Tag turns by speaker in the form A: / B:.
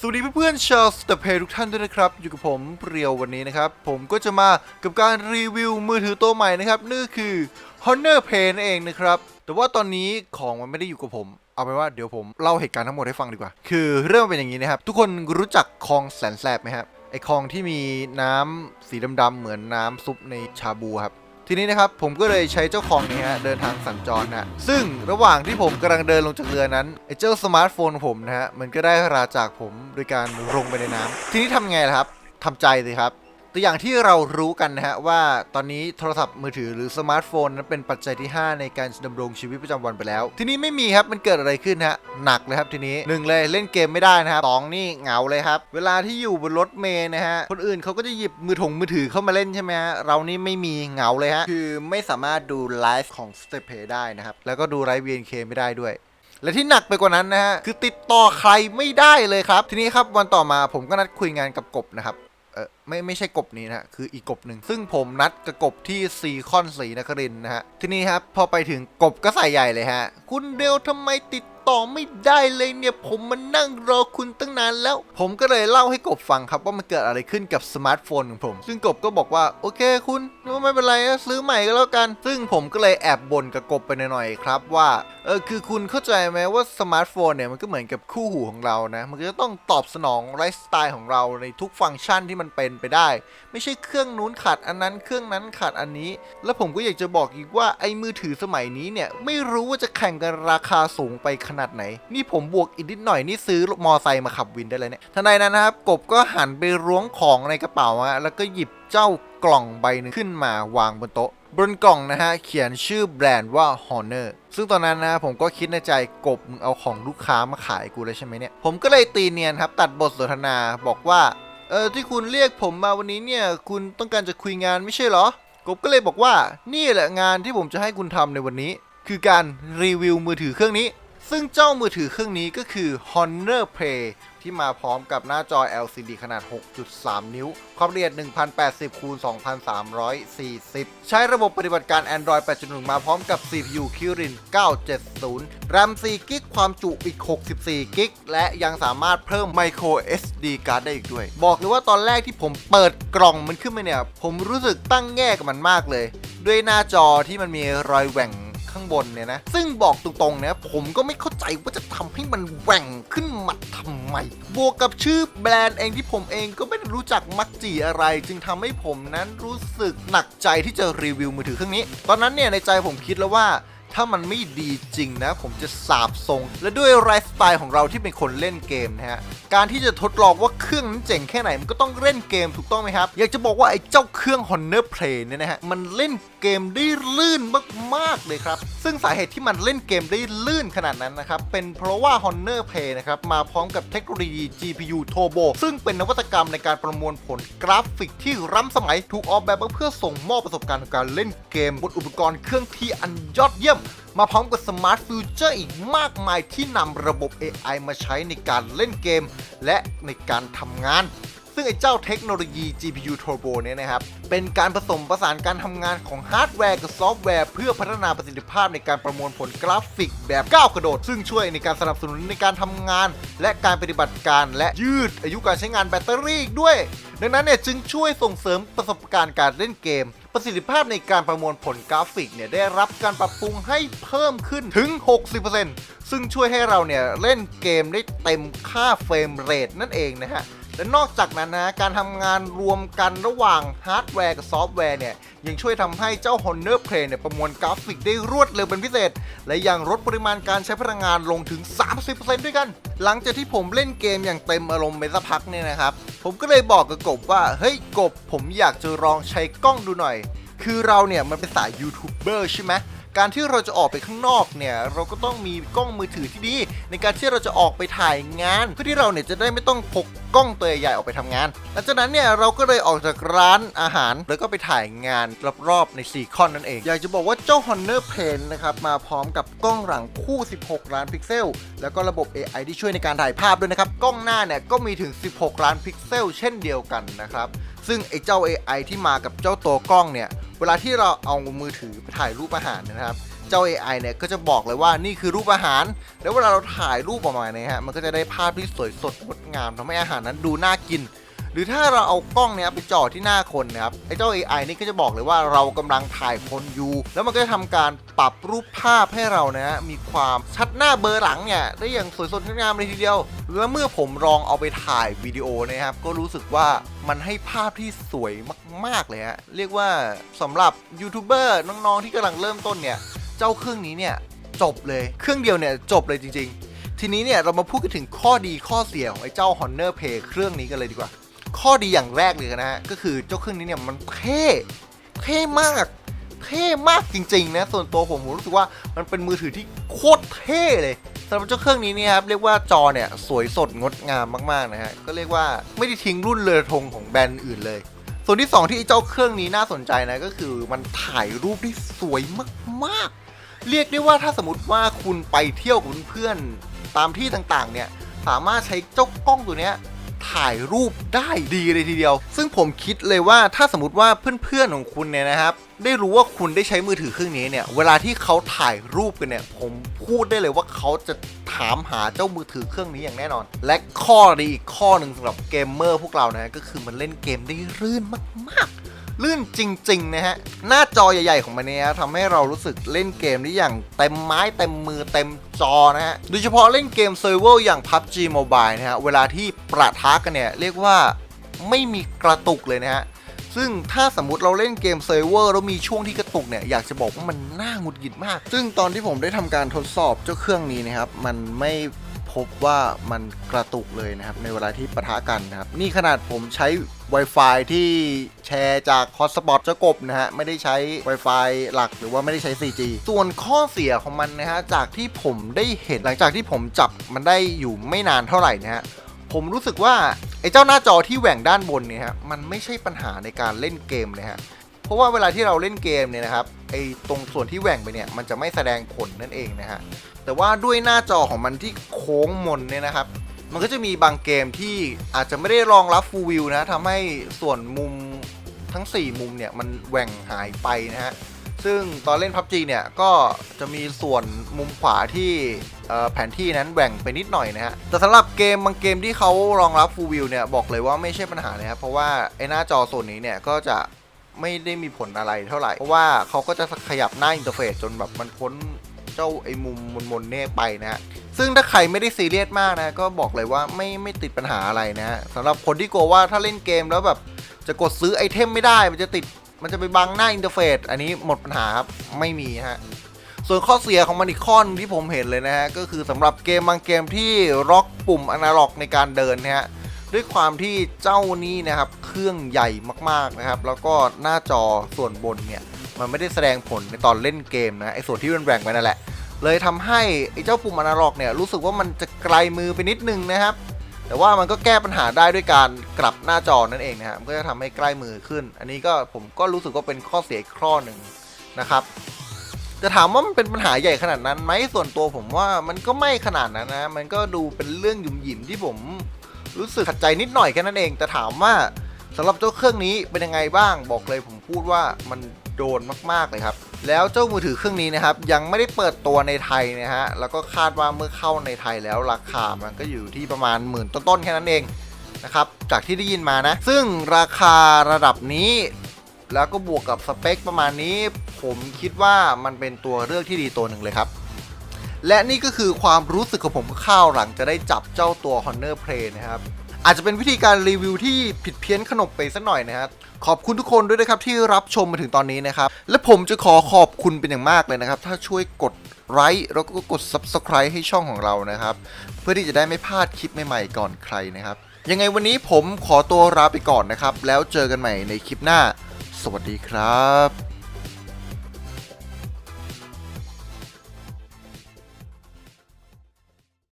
A: สวัสดีเพื่อนๆชาวสเตเพทุกท่านด้วยนะครับ อยู่กับผมเรียววันนี้นะครับ ผมก็จะมากับการรีวิวมือถือตัวใหม่นะครับนั่คือ Honor Pay นั่นเองนะครับ แต่ว่าตอนนี้ของมันไม่ได้อยู่กับผม เอาเป็นว่าเดี๋ยวผมเล่าเหตุการณ์ทั้งหมดให้ฟังดีกว่า คือเรื่องมันเป็นอย่างนี้นะครับ ทุกคนรู้จักคลองแสนแสบไหมครับไอคลองที่มีน้ำสีดำๆเหมือนน้ำซุปในชาบูครับ ทีนี้นะครับผมก็เลยใช้เจ้าของนี้ฮะเดินทางสัญจรนะซึ่งระหว่างที่ผมกำลังเดินลงจากเรือนั้นไอ้เจ้าสมาร์ทโฟนผมนะฮะมันก็ได้ราจากผมโดยการลงไปในน้ำทีนี้ทำไงล่ะครับทำใจสิครับ ตัวอย่างที่เรารู้กันนะฮะว่าตอนนี้โทรศัพท์มือถือหรือสมาร์ทโฟนนั้นเป็นปัจจัยที่ 5 ในการดำรงชีวิตประจำวันไปแล้ว ทีนี้ไม่มีครับมันเกิดอะไรขึ้นฮะหนักเลยครับทีนี้หนึ่งเลยเล่นเกมไม่ได้นะครับสองนี่เหงาเลยครับ เวลาที่อยู่บนรถเมล์นะฮะคนอื่นเขาก็จะหยิบมือถงมือถือเข้ามาเล่นใช่ไหมฮะเรานี่ไม่มีเหงาเลยฮะคือไม่สามารถดูไลฟ์ของ s t e p a y ได้นะครับแล้วก็ดูไลฟ์ VNK ไม่ได้ด้วยและที่หนักไปกว่านั้นนะฮะ คือติดต่อใครไม่ได้เลยครับ ทีนี้ครับวันต่อมาผมก็นัดคุยงานกับกบนะครับ ออไม่ไม่ใช่กบนี้นะฮะคืออีกกบหนึ่ง ซึ่งผมนัดกับกบที่ซีคอนสีนครินทร์นะฮะ ทีนี้ครับพอไปถึงกบก็ใส่ใหญ่เลยฮะ คุณเดลทำไมติด ต่อไม่ได้เลยเนี่ย ผมมานั่งรอคุณตั้งนานแล้ว ผมก็เลยเล่าให้กบฟังครับว่ามันเกิดอะไรขึ้นกับสมาร์ทโฟนของผม ซึ่งกบก็บอกว่าโอเคคุณไม่เป็นไรซื้อใหม่ก็แล้วกัน ซึ่งผมก็เลยแอบบ่นกับกบไปหน่อยๆครับว่าเออคือคุณเข้าใจไหมว่าสมาร์ทโฟนเนี่ยมันก็เหมือนกับคู่หูของเรานะ มันก็จะต้องตอบสนองไลฟ์สไตล์ของเราในทุกฟังก์ชันที่มันเป็นไปได้ ไม่ใช่เครื่องนู้นขาดอันนั้นเครื่องนั้นขาดอันนี้ แล้วผมก็อยากจะบอกอีกว่าไอ้มือถือสมัยนี้เนี่ยไม่รู้ว่าจะแข่งกันราคาสูงไปขนาดไหน นี่ผมบวกอีกนิดหน่อยนี่ซื้อมอไซค์มาขับวินได้เลยเนี่ยทันใดนั้นนะครับ กบก็หันไปล้วงของในกระเป๋าอะแล้วก็หยิบเจ้ากล่องใบหนึ่งขึ้นมาวางบนโต๊ะบนกล่องนะฮะ เขียนชื่อแบรนด์ว่า Honor ซึ่งตอนนั้นนะผมก็คิดในใจกบมึงเอาของลูกค้ามาขายกูเลยใช่ไหมเนี่ย ผมก็เลยตีเนียนครับ ตัดบทสนทนาบอกว่า เออที่คุณเรียกผมมาวันนี้เนี่ย คุณต้องการจะคุยงานไม่ใช่เหรอ กบก็เลยบอกว่านี่แหละงานที่ผมจะให้คุณทำในวันนี้ คือการรีวิวมือถือเครื่องนี้ ซึ่งเจ้ามือถือเครื่องนี้ก็คือ Honor Play ที่มาพร้อมกับหน้าจอ LCD ขนาด 6.3 นิ้ว ความละเอียด 1080คูณ2340 ใช้ระบบปฏิบัติการ Android 8.1 มาพร้อมกับ CPU Kirin 970 RAM 4 g b ความจุอีก 64 g b และยังสามารถเพิ่ม Micro SD card ได้อีกด้วย บอกเลยว่าตอนแรกที่ผมเปิดกล่องมันขึ้นมาเนี่ย ผมรู้สึกตั้งแง่กับมันมากเลย ด้วยหน้าจอที่มันมีรอยแหว่ง ข้างบนเนี่ยนะ ซึ่งบอกตรงๆนะผมก็ไม่เข้าใจว่าจะทำให้มันแหว่งขึ้นมาทำไม บวกกับชื่อแบรนด์เองที่ผมเองก็ไม่ได้รู้จักมักจีอะไร จึงทำให้ผมนั้นรู้สึกหนักใจที่จะรีวิวมือถือเครื่องนี้ ตอนนั้นเนี่ยในใจผมคิดแล้วว่า ถ้ามันไม่ดีจริงนะ ผมจะสาบทรง และด้วยไลฟ์สไตล์ของเราที่เป็นคนเล่นเกมนะฮะ การที่จะทดลองว่าเครื่องนั้นเจ๋งแค่ไหน มันก็ต้องเล่นเกมถูกต้องไหมครับ อยากจะบอกว่าไอ้เจ้าเครื่อง Honor Play เนี่ยนะฮะ มันเล่นเกมได้ลื่นมากๆเลยครับ ซึ่งสาเหตุที่มันเล่นเกมได้ลื่นขนาดนั้นนะครับ เป็นเพราะว่า Honor Play นะครับมาพร้อมกับเทคโนโลยี GPU Turbo ซึ่งเป็นนวัตกรรมในการประมวลผลกราฟิกที่ล้ำสมัยถูกออกแบบมาเพื่อส่งมอบประสบการณ์ของการเล่นเกมบนอุปกรณ์เครื่องที่อันยอดเยี่ยมมาพร้อมกับสมาร์ทฟิวเจอร์อีกมากมายที่นำระบบ AI มาใช้ในการเล่นเกม และในการทำงาน ซึ่งไอ้เจ้าเทคโนโลยี GPU Turbo เนี่ยนะครับ เป็นการผสมผสานการทำงานของฮาร์ดแวร์กับซอฟต์แวร์ เพื่อพัฒนาประสิทธิภาพในการประมวลผลกราฟิกแบบก้าวกระโดด ซึ่งช่วยในการสนับสนุนในการทำงาน และการปฏิบัติการ และยืดอายุการใช้งานแบตเตอรี่อีกด้วย ดังนั้นเนี่ยจึงช่วยส่งเสริมประสบการณ์การเล่นเกม ประสิทธิภาพในการประมวลผลกราฟิกเนี่ยได้รับการปรับปรุงให้เพิ่มขึ้นถึง 60%ซึ่งช่วยให้เราเนี่ยเล่นเกมได้เต็มค่าเฟรมเรทนั่นเองนะฮะ และนอกจากนั้นนะการทำงานรวมกันระหว่างฮาร์ดแวร์กับซอฟต์แวร์เนี่ยยังช่วยทำให้เจ้า Honor Play เนี่ยประมวลกราฟิกได้รวดเร็วเป็นพิเศษ และยังลดปริมาณการใช้พลังงานลงถึง 30%ด้วยกัน หลังจากที่ผมเล่นเกมอย่างเต็มอารมณ์ไปสักพักเนี่ยนะครับ ผมก็เลยบอกกับกบว่า เฮ้ยกบผมอยากจะลองใช้กล้องดูหน่อย คือเราเนี่ยมันเป็นสายยูทูบเบอร์ใช่ไหม การที่เราจะออกไปข้างนอกเนี่ยเราก็ต้องมีกล้องมือถือที่ดี ในการที่เราจะออกไปถ่ายงาน เพื่อที่เราเนี่ยจะได้ไม่ต้องพกกล้องตัวใหญ่ออกไปทำงานหลังจากนั้นเนี่ยเราก็เลยออกจากร้านอาหาร แล้วก็ไปถ่ายงานรอบๆในซีคอนนั่นเอง อยากจะบอกว่าเจ้า Honor Pen นะครับมาพร้อมกับกล้องหลังคู่ 16 ล้านพิกเซล แล้วก็ระบบ AI ที่ช่วยในการถ่ายภาพด้วยนะครับ กล้องหน้าเนี่ยก็มีถึง 16 ล้านพิกเซล เช่นเดียวกันนะครับ ซึ่งไอ้เจ้า AI ที่มากับเจ้าตัวกล้องเนี่ย เวลาที่เราเอามือถือไปถ่ายรูปอาหารนะครับ เจ้า AI เนี่ยก็จะบอกเลยว่านี่คือรูปอาหาร แล้วเวลาเราถ่ายรูปออกมาเนี่ยฮะมันก็จะได้ภาพที่สวยสดงดงามทำให้อาหารนั้นดูน่ากิน รือถ้าเราเอากล้องเนี่ยไปจ่อที่หน้าคนนะครับไอ้เจ้า AI นี่ก็จะบอกเลยว่าเรากำลังถ่ายคนอยู่แล้วมันก็จะทำการปรับรูปภาพให้เรานะฮะมีความชัดหน้าเบอร์หลังเนี่ยได้อย่างสวยสดงดงามเลยทีเดียว แล้วเมื่อผมลองเอาไปถ่ายวิดีโอนะครับ ก็รู้สึกว่ามันให้ภาพที่สวยมากๆเลยฮะเรียกว่าสำหรับยูทูบเบอร์น้องๆที่กำลังเริ่มต้นเนี่ยเจ้าเครื่องนี้เนี่ยจบเลยเครื่องเดียวเนี่ยจบเลยจริง ๆ ทีนี้เนี่ยเรามาพูดกันถึงข้อดีข้อเสียของไอ้เจ้า Honor Pay เครื่องนี้กันเลยดีกว่า ข้อดีอย่างแรกเลยนะฮะก็คือเจ้าเครื่องนี้เนี่ยมันเท่เท่มากเท่มากจริงๆนะส่วนตัวผมผมรู้สึกว่ามันเป็นมือถือที่โคตรเท่เลยสำหรับเจ้าเครื่องนี้เนี่ยครับเรียกว่าจอเนี่ยสวยสดงดงามมากๆนะฮะก็เรียกว่าไม่ได้ทิ้งรุ่นเลอธงของแบรนด์อื่นเลย ส่วนที่สองที่เจ้าเครื่องนี้น่าสนใจนะก็คือมันถ่ายรูปได้สวยมากๆ เรียกได้ว่าถ้าสมมติว่าคุณไปเที่ยวกับเพื่อนตามที่ต่างๆเนี่ยสามารถใช้เจ้ากล้องตัวเนี้ย ถ่ายรูปได้ดีเลยทีเดียว ซึ่งผมคิดเลยว่าถ้าสมมติว่าเพื่อนๆของคุณเนี่ยนะครับได้รู้ว่าคุณได้ใช้มือถือเครื่องนี้เนี่ย เวลาที่เขาถ่ายรูปกันเนี่ย ผมพูดได้เลยว่าเขาจะถามหาเจ้ามือถือเครื่องนี้อย่างแน่นอน และข้อดีอีกข้อหนึ่งสำหรับเกมเมอร์พวกเรานะก็คือมันเล่นเกมได้รื่นมากๆ ลื่นจริง ๆ นะฮะ หน้าจอใหญ่ๆของมันเนี่ยทำให้เรารู้สึกเล่นเกมได้อย่างเต็มไม้เต็มมือเต็มจอนะฮะ โดยเฉพาะเล่นเกมเซอร์ฟเวอร์อย่าง PUBG Mobile นะฮะ เวลาที่ประทะกันเนี่ย เรียกว่าไม่มีกระตุกเลยนะฮะซึ่งถ้าสมมติเราเล่นเกมเซิร์ฟเวอร์แล้วมีช่วงที่กระตุกเนี่ย อยากจะบอกว่ามันน่าหงุดหงิดมาก ซึ่งตอนที่ผมได้ทำการทดสอบเจ้าเครื่องนี้นะครับ มันไม่ บว่ามันกระตุกเลยนะครับ ในเวลาที่ปะทะกันนะครับ นี่ขนาดผมใช้ Wi-Fi ที่แชร์จากฮอตสปอตเจ้ากบนะฮะ ไม่ได้ใช้ Wi-Fi หลักหรือว่าไม่ได้ใช้ 4G ส่วนข้อเสียของมันนะฮะ จากที่ผมได้เห็นหลังจากที่ผมจับมันได้อยู่ไม่นานเท่าไหร่นะฮะ ผมรู้สึกว่า ไอ้เจ้าหน้าจอที่แหว่งด้านบนเนี่ยฮะมันไม่ใช่ปัญหาในการเล่นเกมเลยฮะเพราะว่าเวลาที่เราเล่นเกมเนี่ยนะครับไอ้ตรงส่วนที่แหว่งไปเนี่ยมันจะไม่แสดงผลนั่นเองนะฮะ แต่ว่าด้วยหน้าจอของมันที่โค้งมนเนี่ยนะครับ มันก็จะมีบางเกมที่อาจจะไม่ได้รองรับ Full View นะทำให้ส่วนมุมทั้ง 4 มุมเนี่ยมันแหว่งหายไปนะฮะ ซึ่งตอนเล่น PUBG เนี่ยก็จะมีส่วนมุมขวาที่เอ่อแผนที่นั้นแหว่งไปนิดหน่อยนะฮะ แต่สำหรับเกมบางเกมที่เขารองรับ Full View เนี่ยบอกเลยว่าไม่ใช่ปัญหาเลยครับ เพราะว่าไอ้หน้าจอส่วนนี้เนี่ยก็จะไม่ได้มีผลอะไรเท่าไหร่ เพราะว่าเขาก็จะขยับหน้าอินเทอร์เฟซจนแบบมันพ้น เจ้าไอ้มุมมนๆเนี่ยไปนะฮะซึ่งถ้าใครไม่ได้ซีเรียสมากนะก็บอกเลยว่าไม่ไม่ติดปัญหาอะไรนะฮะสำหรับคนที่กลัวว่าถ้าเล่นเกมแล้วแบบจะกดซื้อไอเทมไม่ได้มันจะติดมันจะไปบังหน้าอินเทอร์เฟซอันนี้หมดปัญหาครับไม่มีฮะส่วนข้อเสียของมันอีกข้อนี่ผมเห็นเลยนะฮะก็คือสำหรับเกมบางเกมที่ล็อกปุ่มอนาล็อกในการเดินนะฮะด้วยความที่เจ้านี้นะครับเครื่องใหญ่มากๆนะครับ แล้วก็หน้าจอส่วนบนเนี่ย มันไม่ได้แสดงผลในตอนเล่นเกมนะไอ้ส่วนที่มันแหวงไปนั่นแหละ เลยทำให้ไอ้เจ้าปุ่มอนาล็อกเนี่ยรู้สึกว่ามันจะไกลมือไปนิดนึงนะครับ แต่ว่ามันก็แก้ปัญหาได้ด้วยการกลับหน้าจอนั่นเองนะฮะมันก็จะทำให้ใกล้มือขึ้น อันนี้ก็ผมก็รู้สึกว่าเป็นข้อเสียอีกข้อหนึ่งนะครับจะถามว่ามันเป็นปัญหาใหญ่ขนาดนั้นไหมส่วนตัวผมว่ามันก็ไม่ขนาดนั้นนะ มันก็ดูเป็นเรื่องหยุ่มหยิมที่ผมรู้สึกขัดใจนิดหน่อยแค่นั้นเอง แต่ถามว่าสำหรับเจ้าเครื่องนี้เป็นยังไงบ้างบอกเลยผมพูดว่ามัน โดนมากๆเลยครับ แล้วเจ้ามือถือเครื่องนี้นะครับ ยังไม่ได้เปิดตัวในไทยนะฮะ แล้วก็คาดว่าเมื่อเข้าในไทยแล้วราคามันก็อยู่ที่ประมาณหมื่นต้นๆแค่นั้นเองนะครับ จากที่ได้ยินมานะ ซึ่งราคาระดับนี้แล้วก็บวกกับสเปคประมาณนี้ ผมคิดว่ามันเป็นตัวเลือกที่ดีตัวหนึ่งเลยครับ และนี่ก็คือความรู้สึกของผมข้าวหลังจะได้จับเจ้าตัว Honor Play นะครับ อาจจะเป็นวิธีการรีวิวที่ผิดเพี้ยนขนบไปสักหน่อยนะครับขอบคุณทุกคนด้วยนะครับที่รับชมมาถึงตอนนี้นะครับและผมจะขอขอบคุณเป็นอย่างมากเลยนะครับ ถ้าช่วยกดไลค์แล้วก็กด Subscribe ให้ช่องของเรานะครับ เพื่อที่จะได้ไม่พลาดคลิปใหม่ๆก่อนใครนะครับ ยังไงวันนี้ผมขอตัวลาไปก่อนนะครับ แล้วเจอกันใหม่ในคลิปหน้า สวัสดีครับ